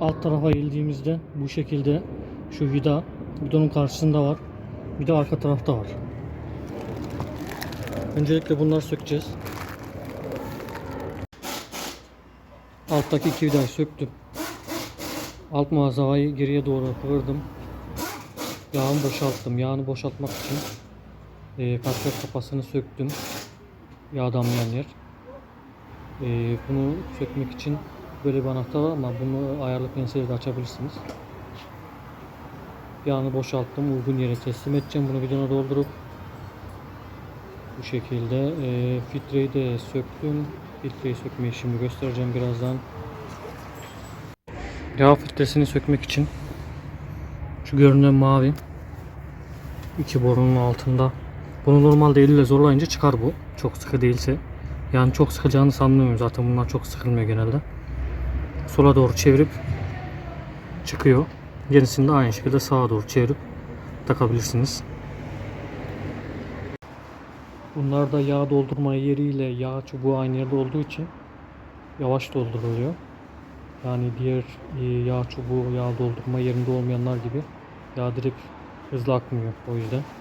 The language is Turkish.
alt tarafa geldiğimizde bu şekilde şu vida bidonun karşısında var. Bir de arka tarafta var. Öncelikle bunları sökeceğiz. Alttaki iki vidayı söktüm. Alt mağazayı geriye doğru kıvırdım. Yağını boşalttım. Yağını boşaltmak için e, katlar kapasını söktüm. Yağ damlayan yer. E, bunu sökmek için böyle bir anahtar var ama bunu ayarlı penselle de açabilirsiniz. Yağını boşalttım. Uygun yere teslim edeceğim. Bunu bidona doldurup bu şekilde e, filtreyi de söktüm. Filtreyi sökmeyi şimdi göstereceğim birazdan. Yağ filtresini sökmek için şu görünen mavi iki borunun altında. Bunu normalde elle zorlayınca çıkar bu. Çok sıkı değilse. Yani çok sıkacağını sanmıyorum zaten bunlar çok sıkılmıyor genelde. Sola doğru çevirip çıkıyor. Yenisini de aynı şekilde sağa doğru çevirip takabilirsiniz. Bunlar da yağ doldurma yeriyle yağ çubuğu aynı yerde olduğu için yavaş dolduruluyor. Yani diğer e, yağ çubuğu, yağ doldurma yerinde olmayanlar gibi yağ direkt hızlı akmıyor o yüzden.